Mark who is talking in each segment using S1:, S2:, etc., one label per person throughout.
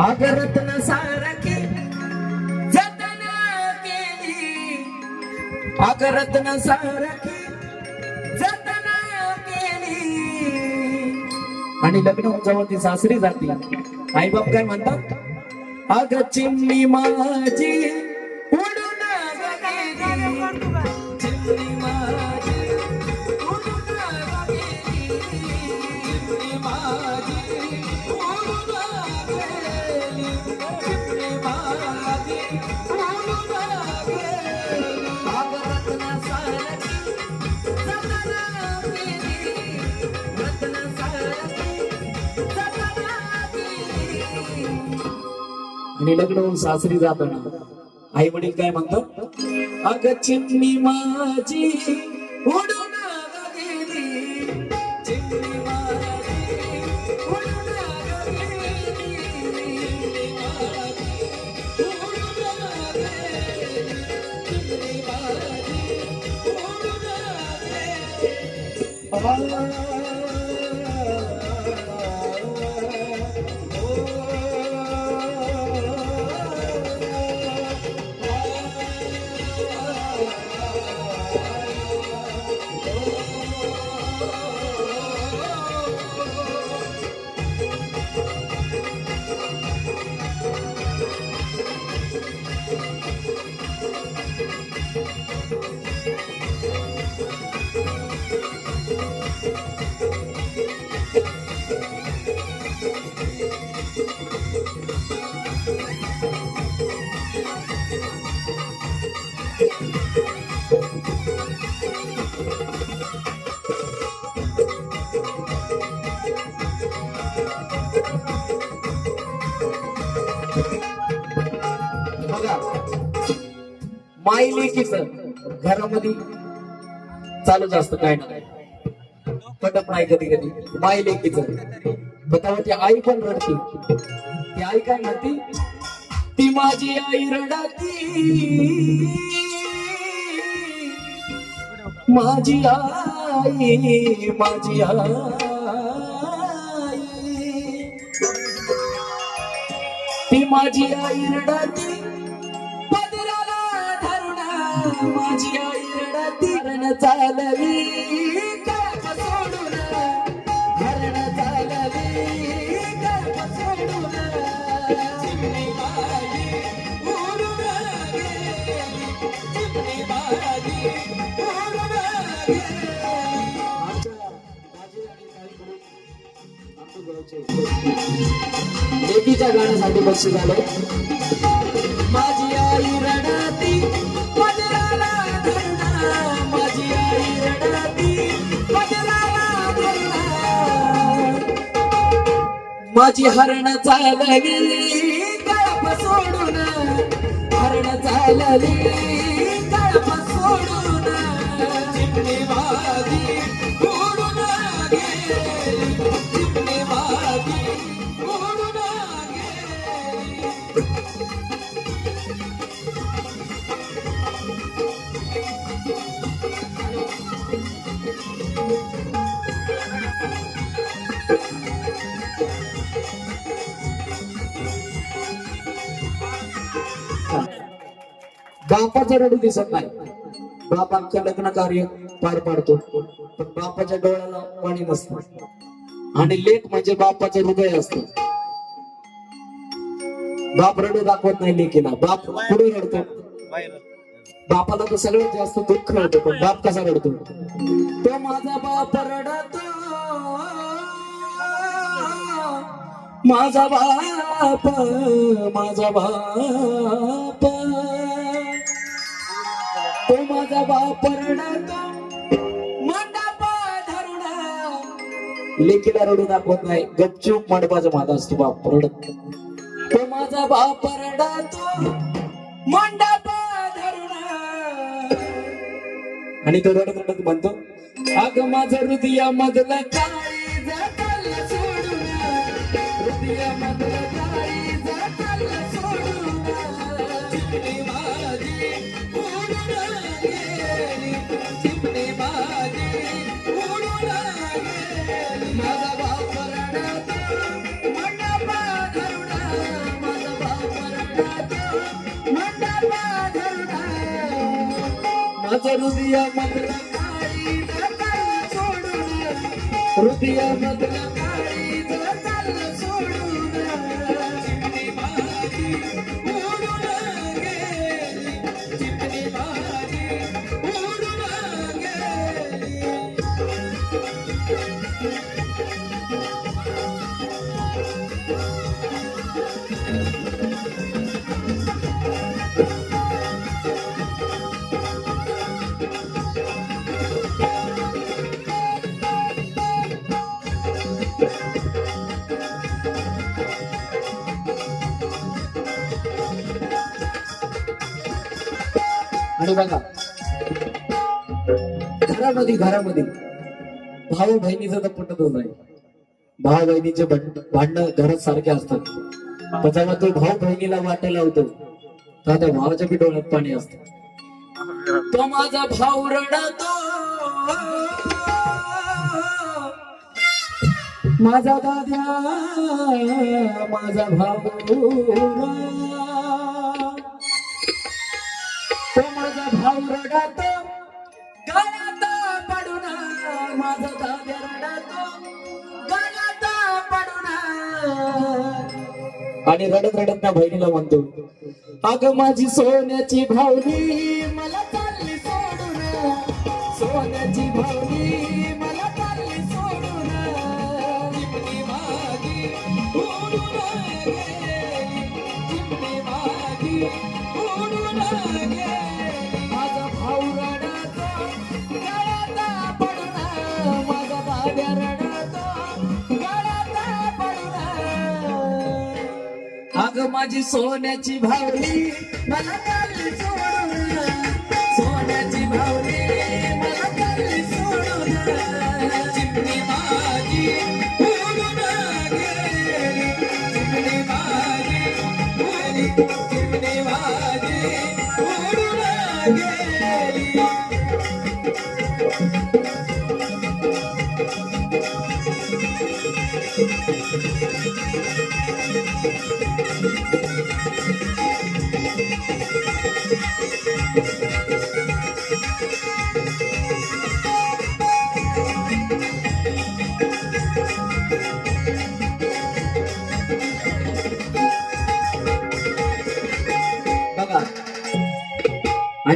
S1: अगरत्न सारखी जतन केली. अगरत्न सारखी जतन केली. आणि लग्न होऊन ती सासरी जाते. आई बाप काय म्हणतात? अग चिमणी माझी आणि लग्न होऊन सासरी जाताना. आई वडील काय म्हणतात? अग चिमणी माझी उडून गेली लेकीच घरामध्ये चालूच असतं काय ना पटत नाही कधी कधी. माय लेकीच ती आई पण रडते. ती आई काय म्हणते? ती माझी आई रडती. माझी आई माझी आई. ती माझी आई रडाती. माझी आई रडाती हरण चालली कळप सोडून हरण चालली सोडून चिमणी उडून गेली चिमणी उडून गेली आमच्या गावचे लेकीच्या गाण्यासाठी बक्षीस आलं. माझी हरण चालली कळप सोडून. हरण चालली कळप सोडून. चिमणीवादी सोडून उडून गेली. चिमणी बापाचा रडू दिसत नाही. बाप आमचं लग्न कार्य पार पाडतो. पण बापाच्या डोळ्याला पाणी नसतं. आणि लेख म्हणजे बापाचं हृदय असत. बाप रडू दाखवत नाही लेखीला बाप पुढे रडतो. बापाला तर सगळ्यात जास्त दुःख होतं पण बाप कसा रडतो? तो माझा बाप रडतो. माझा बाप माझा बाप. तो माझा बाप रडतो धरुणा. लेकीला रडू दाखवत नाही. गपचूप मंडपाचा माझा असतो बाप रडत तो माझा बाप रडतो मंडप धरुणा. आणि तो रडत रडत म्हणतो अग माझं हृदया मधलं का माझं हृदय मधलं काळी चाललं सोडून हृदय मधला काळी बघा. घरामध्ये घरामध्ये. भाऊ बहिणीचं तर पटतच नाही भाऊ बहिणीचे भांडणं घरात सारखे असतात. त्याच्यामुळे तो भाऊ बहिणीला वाटायला होतो तर त्या भावाच्या बी डोळ्यात पाणी असतं. तो माझा भाऊ रडतो. माझा दादा माझा भाऊ रडतो गळ्यात पडून माझा दाद्या रडतो. गळ्यात पडून. आणि रडत रडत त्या बहिणीला म्हणतो अग माझी सोन्याची भावली मला चालली सोडून. सोन्याची भावली अग माझी सोन्याची भावली मला चालली सोडून सोन्याची भावली मला सोडून चिमणी माझी उडून गेली चिमणी माझी चिमणी माझी उडून गेली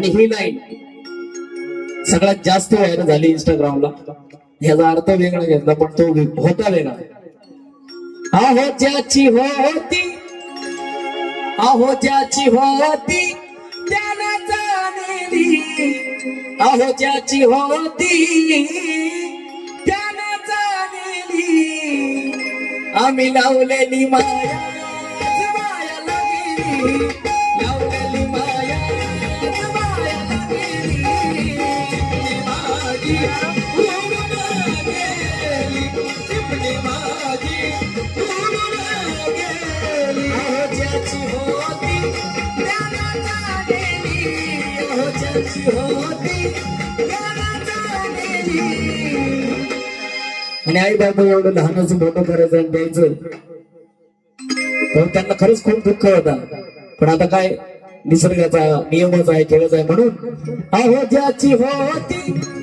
S1: आणि ही लाईन सगळ्यात जास्त व्हायरल झाली इंस्टाग्रामला ह्याचा अर्थ वेगळा घेतला पण तो होता वेगळा. आहो ज्याची होती आहो ज्याची होती त्याला जाणली. आहो ज्याची होती त्याला जाणली. आम्ही लावलेली माया माया मायाला आणि आई बाबा एवढं लहानाचं मोठं करायचं आणि द्यायचं. तर त्यांना खरंच खूप दुःख होता. पण आता काय निसर्गाचा नियमच आहे खेळच आहे म्हणून. अहो ज्याची होती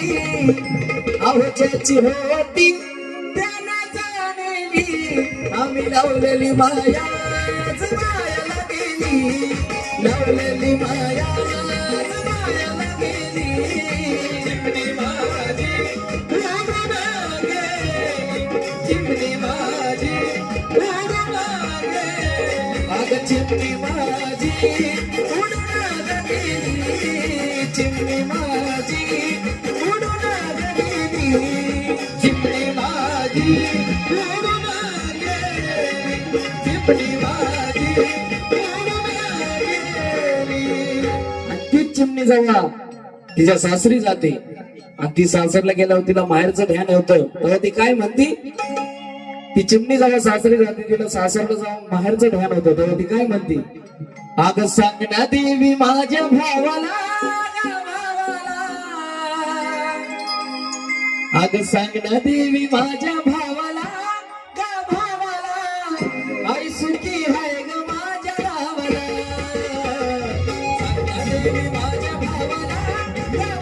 S1: जाणली अहो होती त्याला जाणली. आम्ही लावलेली माया मायाला गेली. लावलेली माया मायाला गेली. चिमणी माझी चिमणी माझी अग चिमणी माझी उडून गेली. चिमणी माझी चिमणी माझी तीच चिमणी जेव्हा तिच्या सासरी जाते. आणि ती सासरला गेल्यावर तिला माहेरचं ध्यान होतं. तेव्हा ती काय म्हणती? ती चिमणी जेव्हा सासरी जाते. तिला सासरला जाऊन माहेरचं ध्यान होतं. तेव्हा ती काय म्हणती? आग सांगण्या देवी माझ्या भावाला आग सांगण्या देवी माझ्या माझ्या भावाला